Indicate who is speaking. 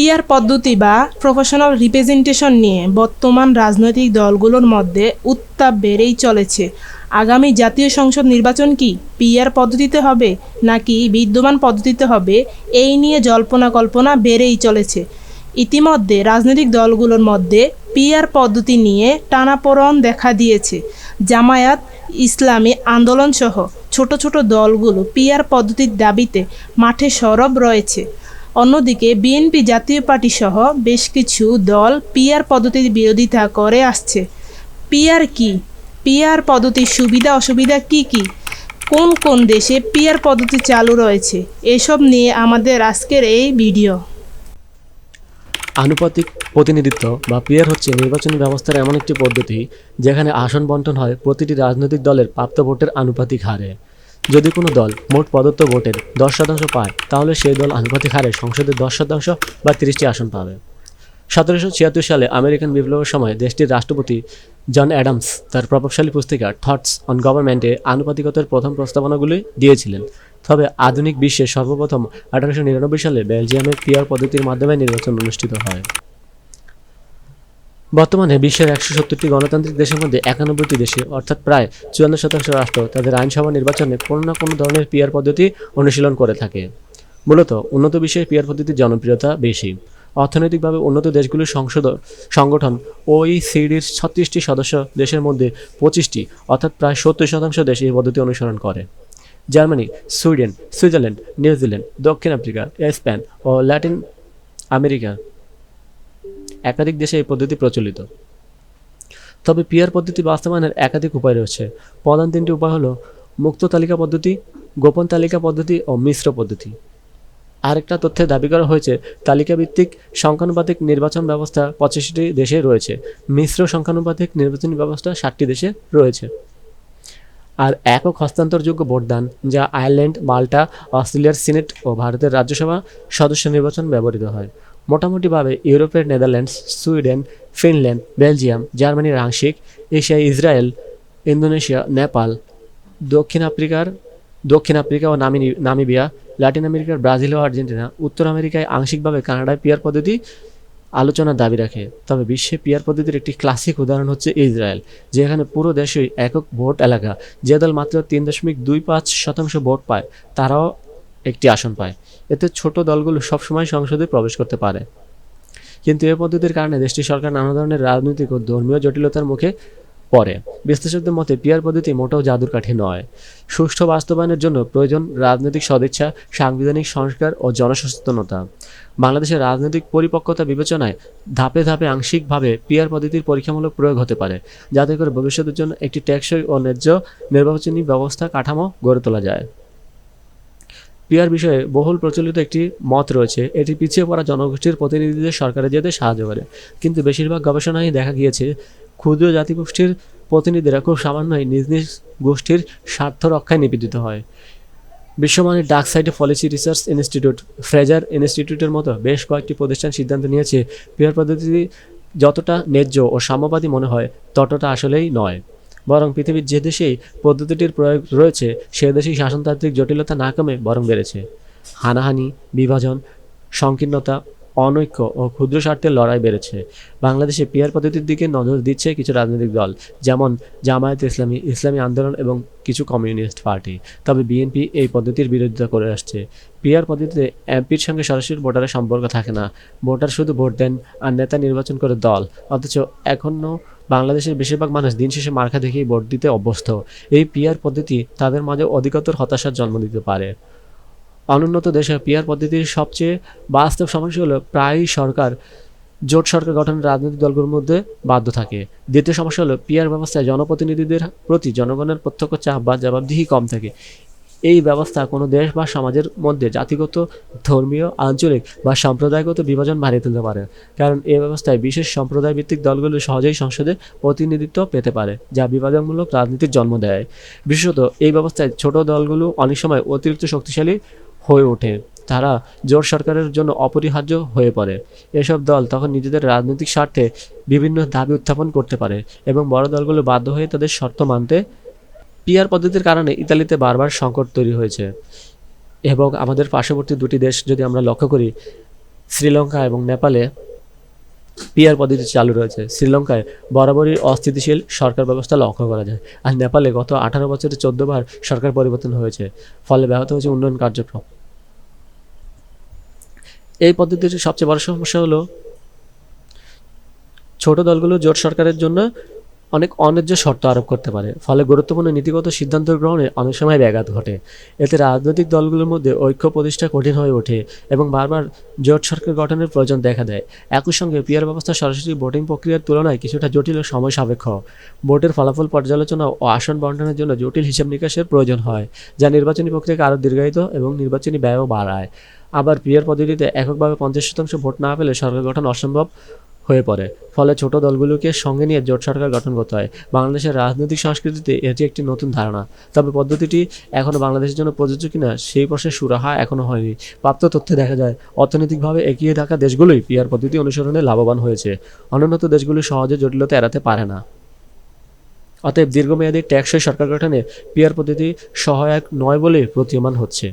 Speaker 1: Peer পদ্ধতি বা professional representation নিয়ে বর্তমান রাজনৈতিক দলগুলোর মধ্যে উত্তাপ বেড়েই চলেছে। আগামী জাতীয় সংসদ নির্বাচন কি পিয়ার পদ্ধতিতে হবে নাকি বিদ্যমান পদ্ধতিতে হবে এই নিয়ে জল্পনা কল্পনা বেড়েই চলেছে। ইতিমধ্যে রাজনৈতিক দলগুলোর মধ্যে পিয়ার পদ্ধতি নিয়ে টানাপোড়ন দেখা দিয়েছে। জামায়াত, ইসলামী আন্দোলন সহ ছোট ছোট দলগুলো পিয়ার পদ্ধতির দাবিতে মাঠে সরব রয়েছে। অন্যদিকে বিএনপি জাতীয় পার্টি সহ বেশ কিছু দল পিয়ার পদ্ধতির বিরোধিতা করে আসছে। পিয়ার কি? পিয়ার পদ্ধতির সুবিধা অসুবিধা কি কি? কোন কোন দেশে পিয়ার পদ্ধতি চালু রয়েছে? এসব নিয়ে আমাদের আজকের এই ভিডিও।
Speaker 2: আনুপাতিক প্রতিনিধিত্ব বা পিয়ার হচ্ছে নির্বাচনী ব্যবস্থার এমন একটি পদ্ধতি যেখানে আসন বন্টন হয় প্রতিটি রাজনৈতিক দলের প্রাপ্ত ভোটের আনুপাতিক হারে। যদি কোনো দল মোট প্রদত্ত ভোটের দশ শতাংশ পায়, তাহলে সেই দল আনুপাতিক হারে সংসদে দশ শতাংশ বা তিরিশটি আসন পাবে। সতেরোশো ছিয়াত্তর সালে আমেরিকান বিপ্লবের সময় দেশটির রাষ্ট্রপতি জন অ্যাডামস তার প্রভাবশালী পুস্তিকা থটস অন গভর্নমেন্টে আনুপাতিকতার প্রথম প্রস্তাবনাগুলি দিয়েছিলেন। তবে আধুনিক বিশ্বে সর্বপ্রথম আঠারোশো নিরানব্বই সালে বেলজিয়ামের পিয়ার পদ্ধতির মাধ্যমে নির্বাচন অনুষ্ঠিত হয়। বর্তমানে বিশ্বের একশো সত্তরটি গণতান্ত্রিক দেশের মধ্যে একানব্বইটি দেশে, অর্থাৎ প্রায় চুয়ান্ন শতাংশ রাষ্ট্র তাদের আইনসভা নির্বাচনে কোনো না কোনো ধরনের পিয়ার পদ্ধতি অনুশীলন করে থাকে। মূলত উন্নত বিশ্বের পিয়ার পদ্ধতির জনপ্রিয়তা বেশি। অর্থনৈতিকভাবে উন্নত দেশগুলির সংসদ, সংগঠন ওইসিডির ছত্রিশটি সদস্য দেশের মধ্যে পঁচিশটি, অর্থাৎ প্রায় সত্তর শতাংশ দেশ এই পদ্ধতি অনুসরণ করে। Germany, Sweden, Switzerland, New Zealand, দক্ষিণ আফ্রিকা, স্পেন ও ল্যাটিন আমেরিকা একাধিক দেশে এই পদ্ধতি প্রচলিত। তবে পিয়ার পদ্ধতি বাস্তবায়নের একাধিক উপায় রয়েছে। প্রধান তিনটি উপায় হলো মুক্ত তালিকা পদ্ধতি, গোপন তালিকা পদ্ধতি ও মিশ্র পদ্ধতি। আরেকটা তথ্যে দাবি করা হয়েছে, তালিকাভিত্তিক সংখ্যানুপাতিক নির্বাচন ব্যবস্থা পঁচাশিটি দেশে রয়েছে। মিশ্র সংখ্যানুপাতিক নির্বাচনী ব্যবস্থা ষাটটি দেশে রয়েছে। আর একক হস্তান্তরযোগ্য ভোটদান, যা আয়ারল্যান্ড, মাল্টা, অস্ট্রেলিয়ার সিনেট ও ভারতের রাজ্যসভা সদস্য নির্বাচন ব্যবহৃত হয়। মোটামুটিভাবে ইউরোপের নেদারল্যান্ডস, সুইডেন, ফিনল্যান্ড, বেলজিয়াম, জার্মানির আংশিক, এশিয়া, ইসরায়েল, ইন্দোনেশিয়া, নেপাল, দক্ষিণ আফ্রিকার, দক্ষিণ আফ্রিকা ও নামি নামিবিয়া ল্যাটিন আমেরিকার ব্রাজিল ও আর্জেন্টিনা, উত্তর আমেরিকায় আংশিকভাবে কানাডায় পিয়ার পদ্ধতি আলোচনার দাবি রাখে। তবে বিশ্বে পিয়ার পদ্ধতির একটি ক্লাসিক উদাহরণ হচ্ছে ইসরায়েল, যেখানে পুরো দেশই একক ভোট এলাকা। যে দল মাত্র তিন দশমিক দুই পাঁচ শতাংশ ভোট পায়, তারাও একটি আসন পায়। এতে ছোট দলগুলো সবসময় সংসদে প্রবেশ করতে পারে। কিন্তু এ পদ্ধতির কারণে দেশটির সরকার নানা ধরনের রাজনৈতিক ও ধর্মীয় জটিলতার মুখে পড়ে। বিশ্লেষকদের মতে, পিয়ার পদ্ধতি মোটেও জাদুর কাঠি নয়। সুষ্ঠু বাস্তবায়নের জন্য প্রয়োজন রাজনৈতিক সদিচ্ছা, সাংবিধানিক সংস্কার ও জনসচেতনতা। বাংলাদেশের রাজনৈতিক পরিপক্কতা বিবেচনায় ধাপে ধাপে আংশিকভাবে পিয়ার পদ্ধতির পরীক্ষামূলক প্রয়োগ হতে পারে, যাতে করে ভবিষ্যতের জন্য একটি টেকসই ও ন্যায্য নির্বাচনী ব্যবস্থা কাঠামো গড়ে তোলা যায়। পিয়ার বিষয়ে বহুল প্রচলিত একটি মত রয়েছে। এটি পিছিয়ে পড়া জনগোষ্ঠীর প্রতিনিধিদের সরকারে যেতে সাহায্য করে। কিন্তু বেশিরভাগ গবেষণায় দেখা গিয়েছে, ক্ষুদ্র জাতিগোষ্ঠীর প্রতিনিধিরা খুব সামান্যই নিজ নিজ গোষ্ঠীর স্বার্থ রক্ষায় নিবেদিত হয়। বিশ্বমানের ডাক সাইটে পলিসি রিসার্চ ইনস্টিটিউট, ফ্রেজার ইনস্টিটিউটের মতো বেশ কয়েকটি প্রতিষ্ঠান সিদ্ধান্ত নিয়েছে পিয়ার পদ্ধতি যতটা ন্যায্য ও সাম্যবাদী মনে হয়, ততটা আসলেই নয়। বরং পৃথিবীর যে দেশেই পদ্ধতিটির প্রয়োগ রয়েছে, সে দেশেই শাসনতান্ত্রিক জটিলতা না কমে বরং বেড়েছে। হানাহানি, বিভাজন, সংকীর্ণতা, অনৈক্য ও ক্ষুদ্র স্বার্থের লড়াই বেড়েছে। বাংলাদেশে পিয়ার পদ্ধতির দিকে নজর দিচ্ছে কিছু রাজনৈতিক দল, যেমন জামায়াত ইসলামী ইসলামী আন্দোলন এবং কিছু কমিউনিস্ট পার্টি। তবে বিএনপি এই পদ্ধতির বিরোধিতা করে আসছে। পিয়ার পদ্ধতিতে এমপির সঙ্গে সরাসরি ভোটারের সম্পর্ক থাকে না। ভোটার শুধু ভোট দেন আর নেতা নির্বাচন করে দল, অথচ এখনও বাংলাদেশের বেশিরভাগ মানুষ দিন শেষে মার্কা দেখেই ভোট দিতে অভ্যস্ত। এই পিয়ার পদ্ধতি তাদের মাঝে অধিকতর হতাশার জন্ম দিতে পারে। অনুন্নত দেশে পিয়ার পদ্ধতির সবচেয়ে বাস্তব সমস্যা হলো প্রায়ই সরকার, জোট সরকার গঠনের রাজনৈতিক দলগুলোর মধ্যে বাধ্য থাকে। দ্বিতীয় সমস্যা হলো পিয়ার ব্যবস্থায় জনপ্রতিনিধিদের প্রতি জনগণের প্রত্যক্ষ চাপ বা জবাবদিহি কম থাকে। এই ব্যবস্থা কোনো দেশ বা সমাজের মধ্যে জাতিগত, ধর্মীয়, আঞ্চলিক বা সাম্প্রদায়গত বিভাজন বাড়িয়ে তুলতে পারে। কারণ এই ব্যবস্থায় বিশেষ সম্প্রদায় ভিত্তিক দলগুলো সহজেই সংসদে প্রতিনিধিত্ব পেতে পারে, যা বিভাজনমূলক রাজনীতির জন্ম দেয়। বিশেষত এই ব্যবস্থায় ছোট দলগুলো অনেক সময় অতিরিক্ত শক্তিশালী হয়ে ওঠে। তারা জোট সরকারের জন্য অপরিহার্য হয়ে পড়ে। এসব দল তখন নিজেদের রাজনৈতিক স্বার্থে বিভিন্ন দাবি উত্থাপন করতে পারে এবং বড় দলগুলো বাধ্য হয়ে তাদের শর্ত মানতে পিয়ার পদ্ধতির কারণে ইতালিতে বারবার সংকট তৈরি হয়েছে। এবং আমাদের পার্শ্ববর্তী দুটি দেশ যদি আমরা লক্ষ্য করি, শ্রীলঙ্কা এবং নেপালে পিয়ার পদ্ধতি চালু রয়েছে। শ্রীলঙ্কায় বরাবরই অস্থিতিশীল সরকার ব্যবস্থা লক্ষ্য করা যায়। আর নেপালে গত আঠারো বছরে চোদ্দ বার সরকার পরিবর্তন হয়েছে, ফলে ব্যাহত হয়েছে উন্নয়ন কার্যক্রম। এই পদ্ধতির সবচেয়ে বড় সমস্যা হলো, ছোট দলগুলো জোট সরকারের জন্য অনেক অন্যায্য শর্ত আরোপ করতে পারে। ফলে গুরুত্বপূর্ণ নীতিগত সিদ্ধান্ত গ্রহণে অনেক সময় ব্যাঘাত ঘটে। এতে রাজনৈতিক দলগুলোর মধ্যে ঐক্য প্রতিষ্ঠা কঠিন হয়ে ওঠে এবং বারবার জোট সরকার গঠনের প্রয়োজন দেখা দেয়। একই সঙ্গে পিয়ার ব্যবস্থা সরাসরি ভোটিং প্রক্রিয়ার তুলনায় কিছুটা জটিল ও সময় সাপেক্ষ। ভোটের ফলাফল পর্যালোচনা ও আসন বন্টনের জন্য জটিল হিসাব নিকাশের প্রয়োজন হয়, যা নির্বাচনী প্রক্রিয়াকে আরও দীর্ঘায়িত এবং নির্বাচনী ব্যয়ও বাড়ায়। আবার পিয়ার পদ্ধতিতে এককভাবে পঞ্চাশ শতাংশ ভোট না পেলে সরকার গঠন অসম্ভব হয়ে পড়ে। ফলে ছোট দলগুলোকে সঙ্গে নিয়ে জোট সরকার গঠন করতে হয়। বাংলাদেশের রাজনৈতিক সংস্কৃতিতে এটি একটি নতুন ধারণা। তবে পদ্ধতিটি এখনও বাংলাদেশের জন্য প্রযোজ্য কিনা, সেই প্রশ্নে সুরাহা এখনও হয়নি। প্রাপ্ত তথ্যে দেখা যায়, অর্থনৈতিকভাবে এগিয়ে থাকা দেশগুলোই পিয়ার পদ্ধতি অনুসরণে লাভবান হয়েছে। অনুন্নত দেশগুলি সহজে জটিলতা এড়াতে পারে না। অতএব দীর্ঘমেয়াদী ট্যাক্সই সরকার গঠনে পিয়ার পদ্ধতি সহায়ক নয় বলে প্রতীয়মান হচ্ছে।